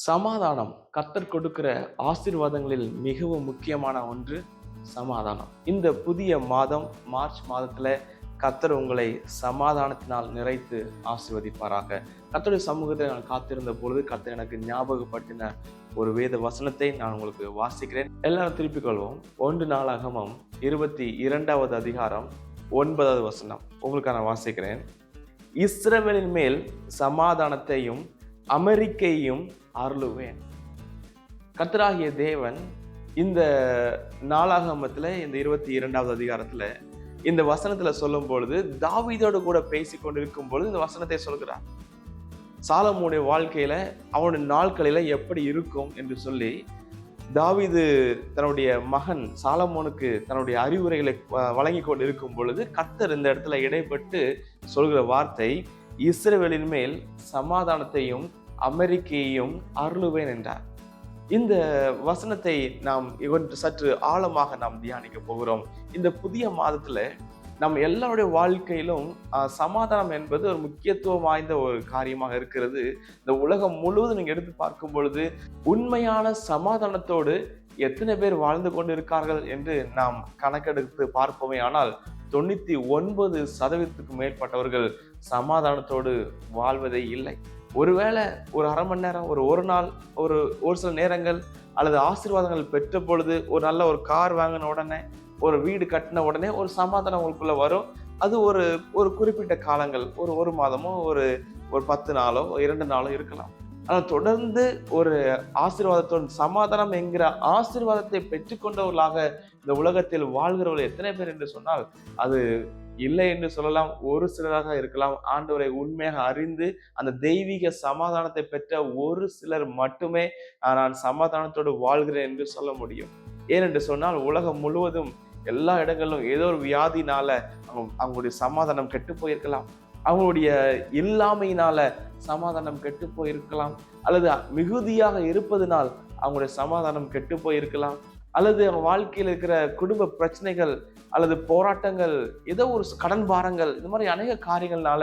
சமாதானம். கத்தர் கொடுக்கிற ஆசீர்வாதங்களில் மிகவும் முக்கியமான ஒன்று சமாதானம். இந்த புதிய மாதம் மார்ச் மாதத்துல கத்தர் உங்களை சமாதானத்தினால் நிறைத்து ஆசிர்வதிப்பாராக. கத்தருடைய சமூகத்தை நான் காத்திருந்த பொழுது கத்தர் எனக்கு ஞாபகப்படுத்தின ஒரு வேத வசனத்தை நான் உங்களுக்கு வாசிக்கிறேன். எல்லாரும் திருப்பிக் கொள்வோம். ஒன்று நாளாகமம் இருபத்தி இரண்டாவது அதிகாரம் ஒன்பதாவது வசனம். உங்களுக்கு நான் வாசிக்கிறேன். இஸ்ரவேலின் மேல் சமாதானத்தையும் அமெரிக்கையும் அருளுவேன் கத்தராகிய தேவன் இந்த நாளாகமத்தில் இந்த இருபத்தி இரண்டாவது அதிகாரத்தில் இந்த வசனத்தில் சொல்லும் பொழுது தாவிதோடு கூட பேசி கொண்டிருக்கும் பொழுது இந்த வசனத்தை சொல்கிறார். சாலமோனுடைய வாழ்க்கையில் அவனுடைய நாட்களில் எப்படி இருக்கும் என்று சொல்லி தாவிது தன்னுடைய மகன் சாலமோனுக்கு தன்னுடைய அறிவுரைகளை வ- வழங்கி கொண்டு இருக்கும் பொழுது கத்தர் இந்த இடத்துல இடைப்பட்டு சொல்கிற வார்த்தை இஸ்ரேவேலின் மேல் சமாதானத்தையும் அமெரிக்கையையும் அருளுவேன் என்றார். இந்த வசனத்தை நாம் சற்று ஆழமாக நாம் தியானிக்க போகிறோம். இந்த புதிய மாதத்துல நம் எல்லாருடைய வாழ்க்கையிலும் சமாதானம் என்பது ஒரு முக்கியத்துவம் வாய்ந்த ஒரு காரியமாக இருக்கிறது. இந்த உலகம் முழுவதும் நீங்க எடுத்து பார்க்கும் பொழுது உண்மையான சமாதானத்தோடு எத்தனை பேர் வாழ்ந்து கொண்டிருக்கார்கள் என்று நாம் கணக்கெடுத்து பார்ப்போமே ஆனால் தொண்ணூத்தி ஒன்பது சதவீதத்துக்கு மேற்பட்டவர்கள் சமாதானத்தோடு வாழ்வதே இல்லை. ஒருவேளை ஒரு அரை மணி நேரம் ஒரு ஒரு நாள் ஒரு ஒரு சில நேரங்கள் அல்லது ஆசீர்வாதங்கள் பெற்ற பொழுது ஒரு நல்ல ஒரு கார் வாங்கின உடனே ஒரு வீடு கட்டின உடனே ஒரு சமாதானம் உங்களுக்குள்ளே வரும். அது ஒரு ஒரு குறிப்பிட்ட காலங்கள் ஒரு ஒரு மாதமோ ஒரு ஒரு பத்து நாளோ இரண்டு நாளோ இருக்கலாம். ஆனால் தொடர்ந்து ஒரு ஆசீர்வாதத்தோடு சமாதானம் என்கிற ஆசீர்வாதத்தை பெற்றுக்கொண்டவர்களாக இந்த உலகத்தில் வாழ்கிறவர்கள் எத்தனை பேர் என்று சொன்னால் அது இல்லை என்று சொல்லலாம் ஒரு சிலராக இருக்கலாம். ஆண்டவரை உண்மையாக அறிந்து அந்த தெய்வீக சமாதானத்தை பெற்ற ஒரு சிலர் மட்டுமே நான் சமாதானத்தோடு வாழ்கிறேன் என்று சொல்ல முடியும். ஏனென்று சொன்னால் உலகம் முழுவதும் எல்லா இடங்களிலும் ஏதோ ஒரு வியாதினால அவங்க அவங்களுடைய சமாதானம் கெட்டு போயிருக்கலாம். அவங்களுடைய இல்லாமையினால சமாதானம் கெட்டு போயிருக்கலாம். அல்லது மிகுதியாக இருப்பதனால் அவங்களுடைய சமாதானம் கெட்டு போயிருக்கலாம். அல்லது அவங்க வாழ்க்கையில் இருக்கிற குடும்ப பிரச்சனைகள் அல்லது போராட்டங்கள் ஏதோ ஒரு கடன் பாரங்கள் இந்த மாதிரி அநேக காரியங்கள்னால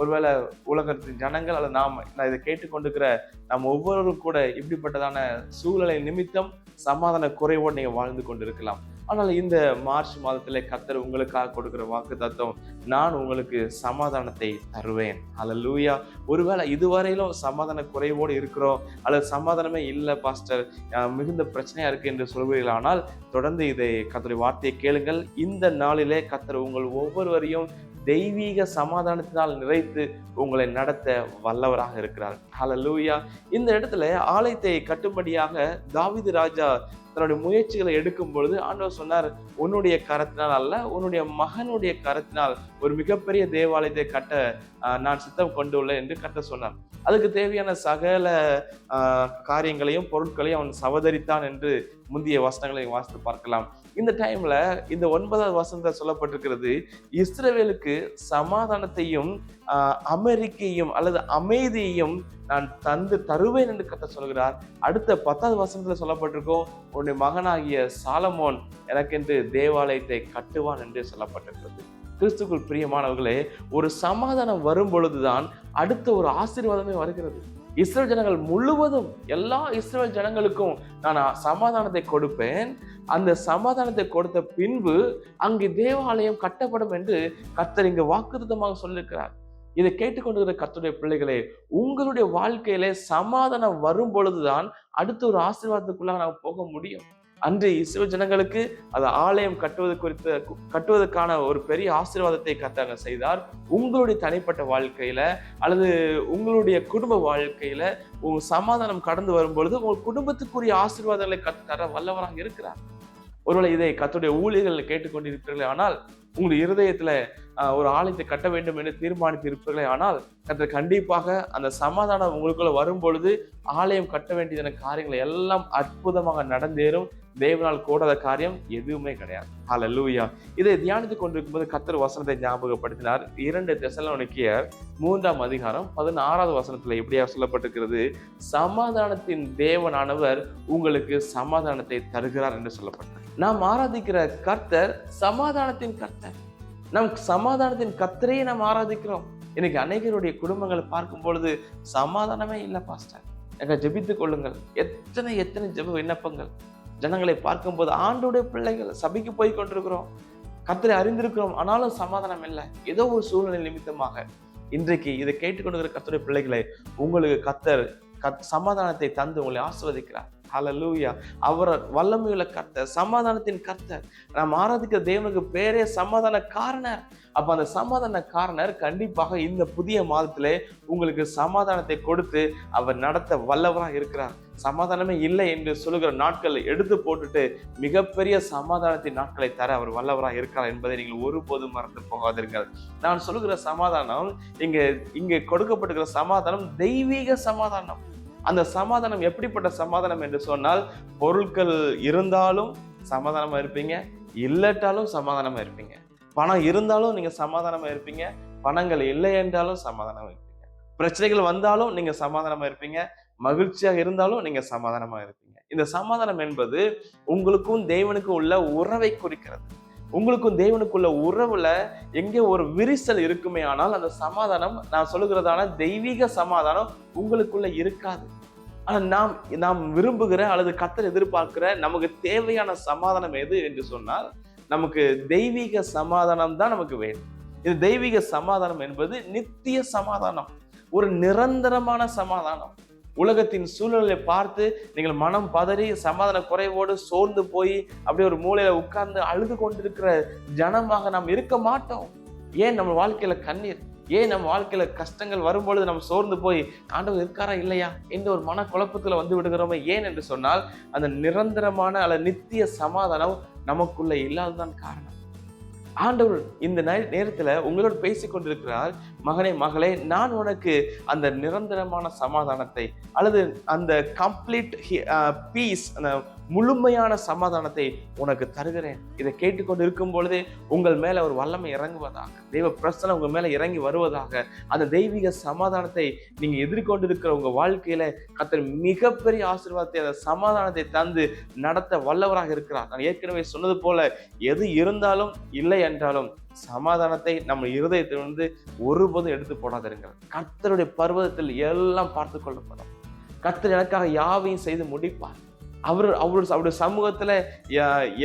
ஒருவேளை உலகத்தின் ஜனங்கள் அல்லது நாம் நான் இதை கேட்டுக்கொண்டிருக்கிற நாம் ஒவ்வொருவரும் கூட இப்படிப்பட்டதான சூழ்நிலை நிமித்தம் சமாதான குறைவோடு நீங்கள் வாழ்ந்து கொண்டிருக்கலாம். ஆனால் இந்த மார்ச் மாதத்தில் கத்தர் உங்களுக்காக கொடுக்குற வாக்கு தத்துவம் நான் உங்களுக்கு சமாதானத்தை தருவேன். அல்லேலூயா ஒருவேளை இதுவரையிலும் சமாதான குறைவோடு இருக்கிறோம் அல்லது சமாதானமே இல்லை பாஸ்டர் மிகுந்த பிரச்சனையாக இருக்குது என்று சொல்வீர்களானால் தொடர்ந்து இதை கர்த்தருடைய வார்த்தையை கேளுங்கள். இந்த நாளிலே கத்தர் உங்கள் ஒவ்வொருவரையும் தெய்வீக சமாதானத்தினால் நிறைத்து உங்களை நடத்த வல்லவராக இருக்கிறார். ஹலலூயா இந்த இடத்துல ஆலயத்தை கட்டும்படியாக தாவிது ராஜா தன்னுடைய முயற்சிகளை எடுக்கும் பொழுது ஆண்டவர் சொன்னார் உன்னுடைய கரத்தினால் அல்ல உன்னுடைய மகனுடைய கரத்தினால் ஒரு மிகப்பெரிய தேவாலயத்தை கட்ட நான் சித்தம் கொண்டுள்ளேன் என்று கட்ட சொன்னார். அதுக்கு தேவையான சகல காரியங்களையும் பொருட்களையும் அவன் சவதரித்தான் என்று முந்தைய வசனங்களை வாசித்து பார்க்கலாம். இந்த டைம்ல இந்த ஒன்பதாவது வசனத்தில் சொல்லப்பட்டிருக்கிறது இஸ்ரேவேலுக்கு சமாதானத்தையும் அமெரிக்கையும் அல்லது அமைதியையும் நான் தந்து தருவேன் என்று கத்த சொல்கிறார். அடுத்த பத்தாவது வசனத்தில் சொல்லப்பட்டிருக்கோம் உன்னுடைய மகனாகிய சாலமோன் எனக்கென்று தேவாலயத்தை கட்டுவான் என்று சொல்லப்பட்டிருக்கிறது. கிறிஸ்துக்குள் பிரியமானவர்களே ஒரு சமாதானம் வரும் பொழுதுதான் அடுத்த ஒரு ஆசீர்வாதமே வருகிறது. இஸ்ரேல் ஜனங்கள் முழுவதும் எல்லா இஸ்ரேல் ஜனங்களுக்கும் நான் சமாதானத்தை கொடுப்பேன். அந்த சமாதானத்தை கொடுத்த பின்பு அங்கே தேவாலயம் கட்டப்படும் என்று கர்த்தர் இங்கு வாக்குத்தமாக சொல்லியிருக்கிறார். இதை கேட்டுக்கொண்டிருக்கிற கத்துடைய பிள்ளைகளே உங்களுடைய வாழ்க்கையிலே சமாதானம் வரும் பொழுதுதான் அடுத்த ஒரு ஆசீர்வாதத்துக்குள்ளாக நாம் போக முடியும். அன்று இஸ்ரோ ஜனங்களுக்கு அது ஆலயம் கட்டுவது குறித்த கட்டுவதற்கான ஒரு பெரிய ஆசீர்வாதத்தை கத்தாங்க செய்தார். உங்களுடைய தனிப்பட்ட வாழ்க்கையில அல்லது உங்களுடைய குடும்ப வாழ்க்கையில உங்க சமாதானம் கடந்து வரும்பொழுது உங்கள் உங்க குடும்பத்துக்குரிய ஆசீர்வாதங்களை கத்து தர வல்லவராக இருக்கிறார். ஒருவேளை இதை கத்துடைய ஊழியர்கள் கேட்டுக்கொண்டிருப்பீர்களே ஆனால் உங்கள் இருதயத்தில் ஒரு ஆலயத்தை கட்ட வேண்டும் என்று தீர்மானித்து இருப்பீர்களே ஆனால் கர்த்தர் கண்டிப்பாக அந்த சமாதானம் உங்களுக்குள்ள வரும் பொழுது ஆலயம் கட்ட வேண்டியதான காரியங்களை எல்லாம் அற்புதமாக நடந்தேறும். தேவனால் கூடாத காரியம் எதுவுமே கிடையாது. ஹalleluya இதை தியானித்துக் கொண்டிருக்கும் போது கத்தர் வசனத்தை ஞாபகப்படுத்தினார். இரண்டு தெசலோனிக்கேயர் மூன்றாம் அதிகாரம் பதினாறாவது வசனத்துல எப்படியா சொல்லப்பட்டிருக்கிறது. சமாதானத்தின் தேவனானவர் உங்களுக்கு சமாதானத்தை தருகிறார் என்று சொல்லப்பட்டார் நாம் ஆராதிக்கிற கர்த்தர் சமாதானத்தின் கர்த்தர். நம் சமாதானத்தின் கர்த்தரையே நாம் ஆராதிக்கிறோம். இன்னைக்கு அநேகருடைய குடும்பங்களை பார்க்கும் பொழுது சமாதானமே இல்லை பாஸ்டர். எங்க ஜெபித்துக் கொள்ளுங்கள். எத்தனை எத்தனை ஜெப விண்ணப்பங்கள். ஜனங்களை பார்க்கும்போது ஆண்டோடைய பிள்ளைகள் சபைக்கு போய் கொண்டிருக்கிறோம். கத்தரை அறிந்திருக்கிறோம். ஆனாலும் சமாதானம் இல்லை. ஏதோ ஒரு சூழ்நிலை நிமித்தமாக இன்றைக்கு இதை கேட்டுக்கொண்டிருக்கிற கத்தருடைய பிள்ளைகளை உங்களுக்கு கத்தர் கத் சமாதானத்தை தந்து உங்களை ஆசிர்வதிக்கிறார். ஹலலூயா அவர் வல்லமையுள்ள கர்த்தர் சமாதானத்தின் கர்த்தர். நாம் ஆராதிக்கிற தேவனுக்கு பேரே சமாதான காரணர் அப்போ அந்த சமாதான காரணர் கண்டிப்பாக இந்த புதிய மாதத்திலே உங்களுக்கு சமாதானத்தை கொடுத்து அவர் நடத்த வல்லவராக இருக்கிறார். சமாதானமே இல்லை என்று சொல்லுகிற நாட்களை எடுத்து போட்டுட்டு மிகப்பெரிய சமாதானத்தின் நாட்களை தர அவர் வல்லவராக இருக்கிறார் என்பதை நீங்கள் ஒருபோதும் மறந்து போகாதீர்கள். நான் சொல்லுகிற சமாதானம் இங்கே இங்கே கொடுக்கப்பட்டிருக்கிற சமாதானம் தெய்வீக சமாதானம். அந்த சமாதானம் எப்படிப்பட்ட சமாதானம் என்று சொன்னால் பொருட்கள் இருந்தாலும் சமாதானமா இருப்பீங்க இல்லட்டாலும் சமாதானமா இருப்பீங்க. பணம் இருந்தாலும் நீங்க சமாதானமா இருப்பீங்க பணங்கள் இல்லை என்றாலும் சமாதானமா இருப்பீங்க. பிரச்சனைகள் வந்தாலும் நீங்க சமாதானமா இருப்பீங்க மகிழ்ச்சியாக இருந்தாலும் நீங்க சமாதானமா இருப்பீங்க. இந்த சமாதானம் என்பது உங்களுக்கும் தேவனுக்கும் உள்ள உறவை குறிக்கிறது. உங்களுக்கும் தேவனுக்குள்ள உறவுல எங்கே ஒரு விரிசல் இருக்குமே ஆனால் அந்த சமாதானம் நான் சொல்லுகிறதான தெய்வீக சமாதானம் உங்களுக்குள்ள இருக்காது. ஆனால் நாம் நாம் விரும்புகிற அல்லது கத்தர் எதிர்பார்க்கிற நமக்கு தேவையான சமாதானம் எது என்று சொன்னால் நமக்கு தெய்வீக சமாதானம் தான் நமக்கு வேணும் இது தெய்வீக சமாதானம் என்பது நித்திய சமாதானம். ஒரு நிரந்தரமான சமாதானம். உலகத்தின் சூழ்நிலையை பார்த்து நீங்கள் மனம் பதறி சமாதான குறைவோடு சோர்ந்து போய் அப்படியே ஒரு மூலையில உட்கார்ந்து அழுது கொண்டிருக்கிற ஜனமாக நாம் இருக்க மாட்டோம். ஏன் நம்ம வாழ்க்கையில கண்ணீர்? ஏன் நம்ம வாழ்க்கையில கஷ்டங்கள் வரும்பொழுது நம்ம சோர்ந்து போய் ஆண்டவர் இருக்காரா இல்லையா என்ற ஒரு மன குழப்பத்துல வந்து விடுகிறோமே? ஏன் என்று சொன்னால் அந்த நிரந்தரமான அல்ல நித்திய சமாதானம் நமக்குள்ள இல்லாததான் காரணம். ஆண்டவர் இந்த நேரத்தில் உங்களோடு பேசி கொண்டிருக்கிறார் மகனே மகளே நான் உனக்கு அந்த நிரந்தரமான சமாதானத்தை அல்லது அந்த கம்ப்ளீட் பீஸ் uh, அந்த முழுமையான சமாதானத்தை உனக்கு தருகிறேன். இதை கேட்டுக்கொண்டு இருக்கும் பொழுதே உங்கள் மேல ஒரு வல்லமை இறங்குவதாக தெய்வ பிரசனம் உங்க மேல இறங்கி வருவதாக அந்த தெய்வீக சமாதானத்தை நீங்க எதிர்கொண்டிருக்கிற உங்க வாழ்க்கையில கத்தர் மிகப்பெரிய ஆசீர்வாதத்தை அந்த சமாதானத்தை தந்து நடத்த வல்லவராக இருக்கிறார். நான் ஏற்கனவே சொன்னது போல எது இருந்தாலும் இல்லை என்றாலும் சமாதானத்தை நம்ம இருதயத்திலிருந்து ஒருபோதும் எடுத்து போடாதிருங்கள். கர்த்தருடைய பர்வதத்தில் எல்லாம் பார்த்து கொள்ளப்படும். கர்த்தர் எனக்காக யாவையும் செய்து முடிப்பார். அவர் அவர் அவருடைய சமூகத்துல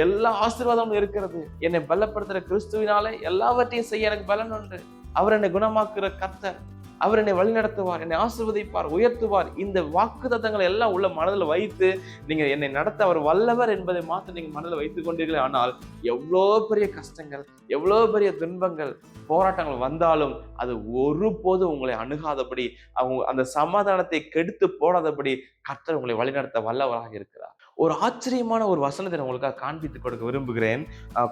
எல்லா ஆசீர்வாதமும் இருக்கிறது. என்னை பலப்படுத்துற கிறிஸ்துவினாலே எல்லாவற்றையும் செய்ய எனக்கு பலன் உண்டு. அவர் என்னை குணமாக்குற கர்த்தர். அவர் என்னை வழிநடத்துவார் என்னை ஆசிர்வதிப்பார் உயர்த்துவார். இந்த வாக்குத்தத்தங்களை எல்லாம் உள்ள மனதில் வைத்து நீங்கள் என்னை நடத்த அவர் வல்லவர் என்பதை மாத்திரம் நீங்கள் மனதில் வைத்துக் கொண்டீர்கள். ஆனால் எவ்வளோ பெரிய கஷ்டங்கள் எவ்வளோ பெரிய துன்பங்கள் போராட்டங்கள் வந்தாலும் அது ஒருபோதும் உங்களை அணுகாதபடி அவங்க அந்த சமாதானத்தை கெடுத்து போடாதபடி கர்த்தர் உங்களை வழிநடத்த வல்லவராக இருக்கிறார். ஒரு ஆச்சரியமான ஒரு வசனத்தை நான் உங்களுக்காக காண்பித்துக் கொடுக்க விரும்புகிறேன்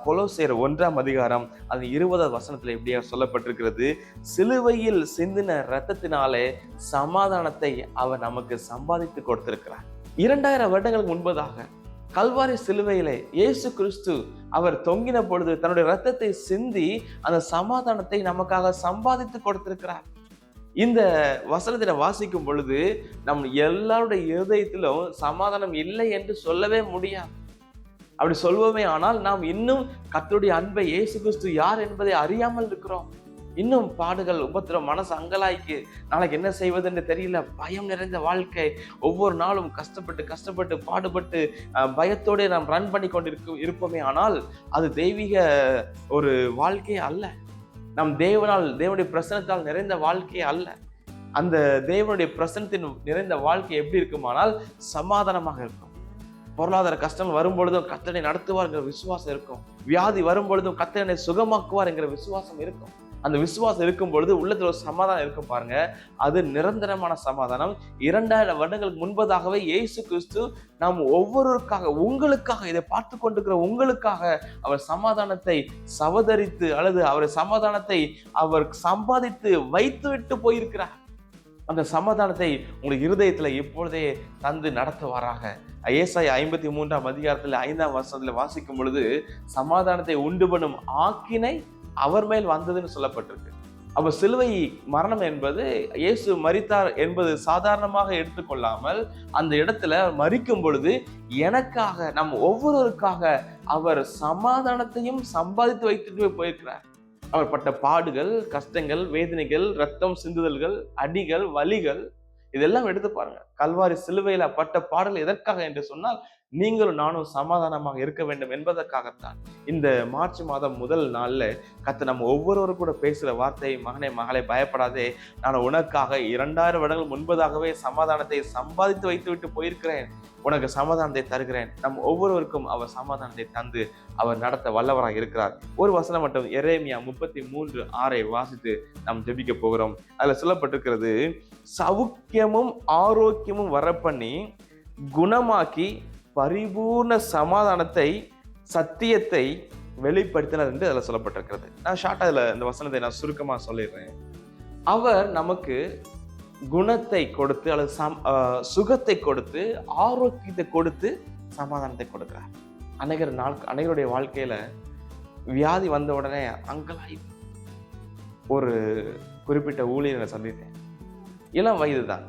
கொலோசேர் ஒன்றாம் அதிகாரம் அது இருபதாவது வசனத்தில் எப்படியா சொல்லப்பட்டிருக்கிறது. சிலுவையில் சிந்தின ரத்தத்தினாலே சமாதானத்தை அவர் நமக்கு சம்பாதித்து கொடுத்திருக்கிறார். இரண்டாயிரம் வருடங்களுக்கு முன்பதாக கல்வாரி சிலுவையிலே இயேசு கிறிஸ்து அவர் தொங்கின பொழுது தன்னுடைய ரத்தத்தை சிந்தி அந்த சமாதானத்தை நமக்காக சம்பாதித்து கொடுத்திருக்கிறார். இந்த வசனத்தை வாசிக்கும் பொழுது நம் எல்லாருடைய இருதயத்திலும் சமாதானம் இல்லை என்று சொல்லவே முடியாது. அப்படி சொல்வோமே ஆனால் நாம் இன்னும் கத்தருடைய அன்பை இயேசு கிறிஸ்து யார் என்பதை அறியாமல் இருக்கிறோம். இன்னும் பாடுகள் உபத்திரம் மனசு அங்கலாய்க்கு நாளைக்கு என்ன செய்வதுன்னு தெரியல பயம் நிறைந்த வாழ்க்கை. ஒவ்வொரு நாளும் கஷ்டப்பட்டு கஷ்டப்பட்டு பாடுபட்டு பயத்தோடு நாம் ரன் பண்ணி கொண்டு இருப்போமே ஆனால் அது தெய்வீக ஒரு வாழ்க்கை அல்ல. நம் தேவனால் தேவனுடைய பிரசனத்தால் நிறைந்த வாழ்க்கை அல்ல. அந்த தேவனுடைய பிரசனத்தின் நிறைந்த வாழ்க்கை எப்படி இருக்குமானால் சமாதானமாக இருக்கும். பொருளாதார கஷ்டம் வரும்பொழுதும் கத்தனை நடத்துவார் என்கிற விசுவாசம் இருக்கும். வியாதி வரும்பொழுதும் கத்தனை சுகமாக்குவார் என்கிற விசுவாசம் இருக்கும். அந்த விசுவாசம் இருக்கும் பொழுது உள்ளத்துல ஒரு சமாதானம் இருக்கும் பாருங்க. அது நிரந்தரமான சமாதானம். இரண்டாயிரம் வருடங்களுக்கு முன்பதாகவே இயேசு கிறிஸ்து நாம் ஒவ்வொருவருக்காக உங்களுக்காக இதை பார்த்து கொண்டிருக்கிற உங்களுக்காக அவர் சமாதானத்தை சவதரித்து அல்லது அவர் சமாதானத்தை அவர் சம்பாதித்து வைத்து விட்டு போயிருக்கிறார். அந்த சமாதானத்தை உங்களுக்கு இருதயத்துல இப்பொழுதே தந்து நடத்துவாராக. ஐஎஸ்ஐ ஐம்பத்தி மூன்றாம் அதிகாரத்தில் ஐந்தாம் வருஷத்தில் வாசிக்கும் பொழுது சமாதானத்தை உண்டு பண்ணும் ஆக்கினை அவர் மேல் வந்ததுன்னு சொல்லப்பட்டிருக்கு. அப்ப சிலுவை மரணம் என்பது இயேசு மரித்தார் என்பது சாதாரணமாக எடுத்துக்கொள்ளாமல் அந்த இடத்துல மறிக்கும் பொழுது எனக்காக நம் ஒவ்வொருவருக்காக அவர் சமாதானத்தையும் சம்பாதித்து வைத்துட்டு போயிருக்கிறார். அவர் பட்ட பாடுகள் கஷ்டங்கள் வேதனைகள் ரத்தம் சிந்துதல்கள் அடிகள் வலிகள் இதெல்லாம் எடுத்து பாருங்க. கல்வாரி சிலுவையில பட்ட பாடல் எதற்காக என்று சொன்னால் நீங்களும் நானும் சமாதானமாக இருக்க வேண்டும் என்பதற்காகத்தான் இந்த மார்ச் மாதம் முதல் நாளில் கத்த நம்ம ஒவ்வொருவரும் கூட பேசுகிற வார்த்தை மகனே மகளே பயப்படாதே. நான் உனக்காக இரண்டாயிரம் வருடங்கள் முன்பதாகவே சமாதானத்தை சம்பாதித்து வைத்துவிட்டு போயிருக்கிறேன். உனக்கு சமாதானத்தை தருகிறேன். நம் ஒவ்வொருவருக்கும் அவர் சமாதானத்தை தந்து அவர் நடத்த வல்லவராக இருக்கிறார். ஒரு வசனம் மட்டும் எரேமியா முப்பத்தி மூன்று ஆறை வாசித்து நாம் ஜெபிக்க போகிறோம். அதில் சொல்லப்பட்டிருக்கிறது சவுக்கியமும் ஆரோக்கியமும் வரப்பண்ணி குணமாக்கி பரிபூர்ண சமாதானத்தை சத்தியத்தை வெளிப்படுத்தினார் என்று அதில் சொல்லப்பட்டிருக்கிறது. நான் ஷார்ட்டாக அதில் இந்த வசனத்தை நான் சுருக்கமாக சொல்லிடுறேன். அவர் நமக்கு குணத்தை கொடுத்து அல்லது சம் சுகத்தை கொடுத்து ஆரோக்கியத்தை கொடுத்து சமாதானத்தை கொடுக்குறார். அநேகர் நாள் அநேகருடைய வாழ்க்கையில் வியாதி வந்த உடனே அங்கலாய் ஒரு குறிப்பிட்ட ஊழியரை சந்தித்தேன். இளம் வயது தான்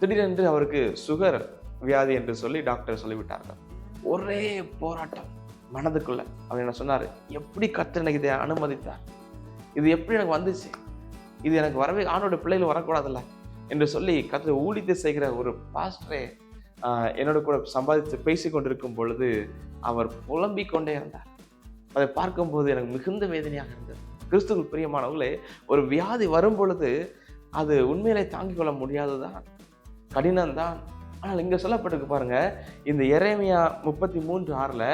திடீரென்று அவருக்கு சுகர் வியாதி என்று சொல்லி டாக்டர் சொல்லிவிட்டார்கள். ஒரே போராட்டம் மனதுக்குள்ள. அவர் என்ன சொன்னார்? எப்படி கத்து எனக்கு இதை அனுமதித்தார்? இது எப்படி எனக்கு வந்துச்சு? இது எனக்கு வரவே ஆணோட பிள்ளைகள் வரக்கூடாதுல்ல? என்று சொல்லி கத்து ஊழித்து செய்கிற ஒரு பாஸ்டரே என்னோட கூட சம்பாதித்து பேசி கொண்டிருக்கும் பொழுது அவர் புலம்பிக் கொண்டே இருந்தார். அதை பார்க்கும்போது எனக்கு மிகுந்த வேதனையாக இருந்தது. கிறிஸ்துவ பிரியமானவர்களே ஒரு வியாதி வரும் பொழுது அது உண்மையிலே தாங்கிக் கொள்ள முடியாதுதான் கடினம்தான். ஆனால் இங்கே சொல்லப்பட்டிருக்கு பாருங்க இந்த இறைமையா முப்பத்தி மூன்று ஆறில்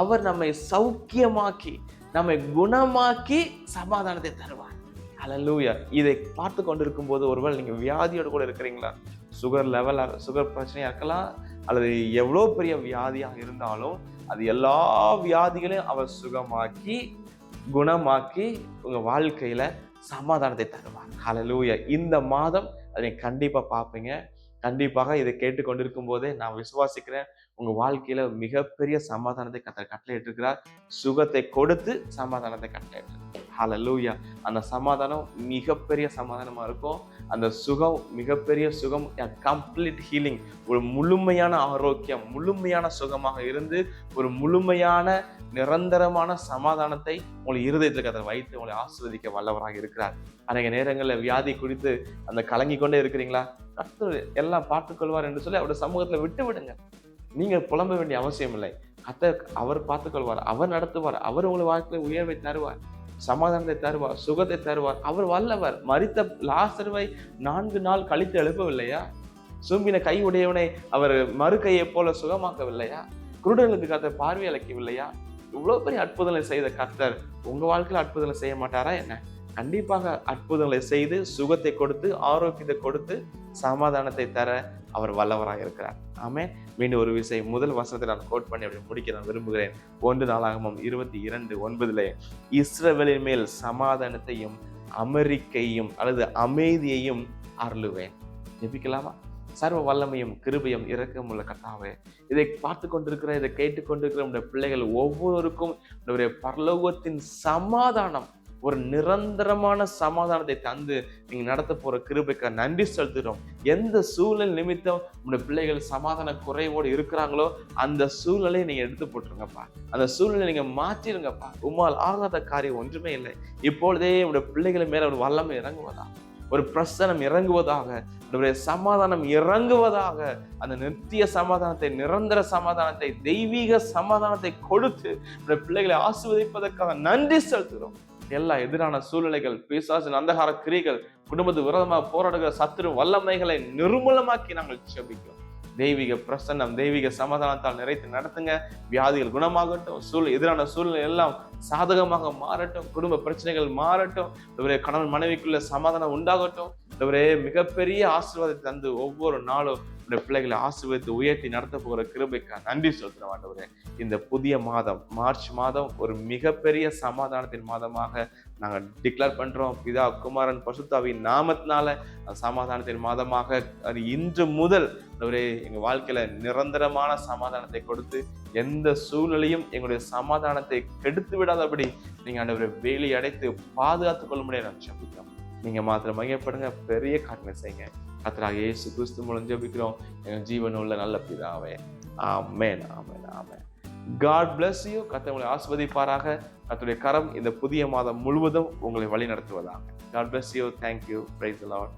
அவர் நம்மை சௌக்கியமாக்கி நம்மை குணமாக்கி சமாதானத்தை தருவார். அலலூயா இதை பார்த்து கொண்டிருக்கும் போது ஒருவேளை நீங்கள் வியாதியோடு கூட இருக்கிறீங்களா? சுகர் லெவல் சுகர் பிரச்சனையா இருக்கலாம் அல்லது எவ்வளோ பெரிய வியாதியாக இருந்தாலும் அது எல்லா வியாதிகளையும் அவர் சுகமாக்கி குணமாக்கி உங்கள் வாழ்க்கையில் சமாதானத்தை தருவார். ஹலலூயா இந்த மாதம் அதை கண்டிப்பாக பார்ப்பீங்க. கண்டிப்பாக இதை கேட்டுக்கொண்டிருக்கும் போதே நான் விசுவாசிக்கிறேன். உங்கள் வாழ்க்கையில் மிகப்பெரிய சமாதானத்தை கத்த கட்டளையிட்டிருக்கிறார். சுகத்தை கொடுத்து சமாதானத்தை கட்டளையிட்டிருக்கிறார். ஹலலூயா அந்த சமாதானம் மிகப்பெரிய சமாதானமாக இருக்கும். அந்த சுகம் மிகப்பெரிய சுகம் கம்ப்ளீட் ஹீலிங் ஒரு முழுமையான ஆரோக்கியம் முழுமையான சுகமாக இருந்து ஒரு முழுமையான நிரந்தரமான சமாதானத்தை உங்களை இருதயத்தில் கதை வைத்து உங்களை ஆஸ்வதிக்க வல்லவராக இருக்கிறார். அநேக நேரங்களில் வியாதி குறித்து அந்த கலங்கி கொண்டே இருக்கிறீங்களா? கத்து எல்லாம் பார்த்துக்கொள்வார் என்று சொல்லி அவருடைய சமூகத்தில் விட்டு விடுங்க நீங்கள் புலம்ப வேண்டிய அவசியம் இல்லை கத்த அவர் பார்த்துக்கொள்வார் அவர் நடத்துவார் அவர் உங்களை வாழ்க்கையில் உயர்வை தருவார் சமாதானத்தை தருவார் சுகத்தை தருவார். அவர் வல்லவர். மறித்த லாசர்வை நான்கு நாள் கழித்து எழுப்பவில்லையா? சும்பின கை உடையவனை அவர் மறு கையை போல சுகமாக்கவில்லையா? குருடர்களுக்கு கத்த பார்வை அளிக்கவில்லையா? இவ்வளோ பெரிய அற்புதங்களை செய்த கர்த்தர் உங்கள் வாழ்க்கையில் அற்புதங்களை செய்ய மாட்டாரா என்ன? கண்டிப்பாக அற்புதங்களை செய்து சுகத்தை கொடுத்து ஆரோக்கியத்தை கொடுத்து சமாதானத்தை தர அவர் வல்லவராக இருக்கிறார். ஆமே மீண்டும் ஒரு விஷயம் முதல் வசனத்தை நான் கோட் பண்ணி அப்படி முடிக்க நான் விரும்புகிறேன். ஒன்று நாளாகமும் இருபத்தி இரண்டு ஒன்பதுல இஸ்ரவேலின் மேல் சமாதானத்தையும் அமெரிக்கையும் அல்லது அமைதியையும் அருளுவேன். ஜெபிக்கலாமா? சர்வ வல்லமையும் கிருபையும் இறக்கம் உள்ள இதை பார்த்து கொண்டிருக்கிற இதை கேட்டுக்கொண்டிருக்கிற நம்முடைய பிள்ளைகள் ஒவ்வொருவருக்கும் நம்முடைய பரலோகத்தின் சமாதானம் ஒரு நிரந்தரமான சமாதானத்தை தந்து நீங்க நடத்த போற கிருபைக்கு நன்றி செலுத்துகிறோம். எந்த சூழல் நிமித்தம் உங்களுடைய பிள்ளைகள் சமாதான குறைவோடு இருக்கிறாங்களோ அந்த சூழ்நிலையை நீங்க எடுத்து போட்டுருங்கப்பா. அந்த சூழ்நிலை நீங்க மாற்றிருங்கப்பா. உமால் ஆகாத காரியம் ஒன்றுமே இல்லை. இப்பொழுதே உங்களுடைய பிள்ளைகள் மேல ஒரு வல்லமை இறங்குவதா? ஒரு பிரசனம் இறங்குவதாக சமாதானம் இறங்குவதாக அந்த நித்திய சமாதானத்தை நிரந்தர சமாதானத்தை தெய்வீக சமாதானத்தை கொடுத்து பிள்ளைகளை ஆசிர்வதிப்பதற்காக நன்றி செலுத்துகிறோம். எல்லா எதிரான சூழ்நிலைகள் பிசாசின் அந்தகார கிரிகள் குடும்பத்து விரோதமாக போராடுகிற சத்துரு வல்லமைகளை நிர்மூலமாக்கி நாங்கள் செபிக்கிறோம் தெய்வீக பிரசன்னம் தெய்வீக சமாதானத்தால் நிறைத்து நடத்துங்க. வியாதிகள் குணமாகட்டும் சூழ் எதிரான சூழ்நிலை எல்லாம் சாதகமாக மாறட்டும் குடும்ப பிரச்சனைகள் மாறட்டும். கணவன் மனைவிக்குள்ள சமாதானம் உண்டாகட்டும். மிகப்பெரிய ஆசீர்வாதத்தை தந்து ஒவ்வொரு நாளும் இந்த பிள்ளைகளை ஆசீர்வதித்து உயர்த்தி நடத்த போகிற கிருபைக்கா நன்றி சொல்கிறோம் ஆண்டவரே. இந்த புதிய மாதம் மார்ச் மாதம் ஒரு மிகப்பெரிய சமாதானத்தின் மாதமாக நாங்கள் டிக்ளேர் பண்ணுறோம் பிதா குமாரன் பசுத்தாவின் நாமத்தினால சமாதானத்தின் மாதமாக அது இன்று முதல் அவரே எங்கள் வாழ்க்கையில் நிரந்தரமான சமாதானத்தை கொடுத்து எந்த சூழ்நிலையும் எங்களுடைய சமாதானத்தை கெடுத்து விடாதபடி நீங்கள் ஆண்டவரை வேலி அடைத்து பாதுகாத்துக் கொள்ள முடியாது நான் சபிக்கிறோம் நீங்கள் மாத்திரம் மையப்படுங்க பெரிய காரணம் செய்யுங்க. கத்தராக ஏசு கிறிஸ்து மூலம் ஜெபிக்கிறோம். எங்கள் உள்ள நல்ல பிதாவே. ஆமேன் ஆமேன் ஆமேன். காட் பிளஸ் யூ கத்தவங்களை ஆஸ்வதிப்பாராக கத்துடைய கரம் இந்த புதிய மாதம் முழுவதும் உங்களை வழி நடத்துவதாக God bless you thank you praise Lord